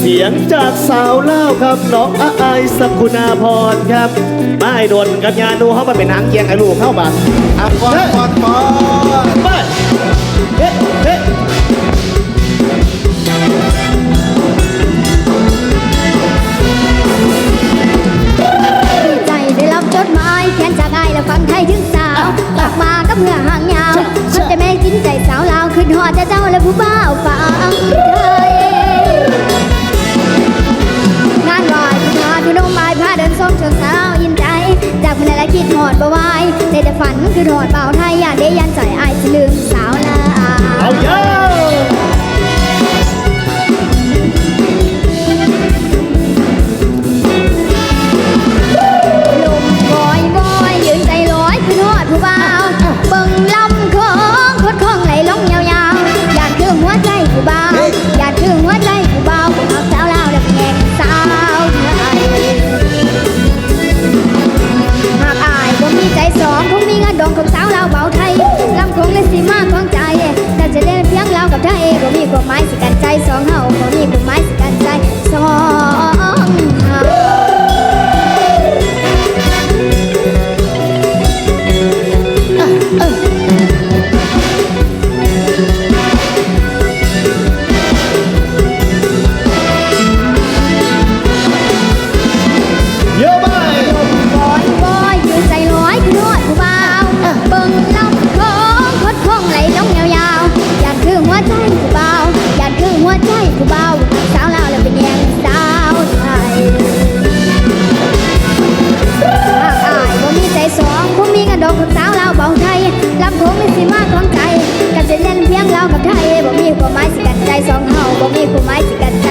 เสียงจากสาวเล่าครับน้องอาไอายสกุณาพรครับไม่โดนกับยานูเขามาเป็นหางเกียงไอ้ลูกเข้ามาอะก่อนก่อนก่อนไปเฮ้เฮ้ดีใจได้รับจดหมายเขียนจากไอและฟังไทยถึงสาวกลับมากับเมื่อห่างยาวทำใจแม่จินใจสาวลาวขึ้นหอดแต่เจ้าและผู้บ่าวาวยินใจ จากมันและคิดหอดบ่ไหวแต่แต่ฝันคือหอดเบาไทยอยากได้ยันใจไอ้ายสิลืมสาวลาเอาเยอะ ใจกูเบาอยากคือหัวใจกูเบาสาวลาวแล้วเป็นแยงสาวไทยหากอายบ่มีใจสองคงมีกระดกของสาวลาวเบาไทยลำโพงไม่สีมากของใจกันจะเล่นเพียงเรากับไทยบ่มีความหมายสิกันใจสองเฮาบ่มีความหมายสิกันใจ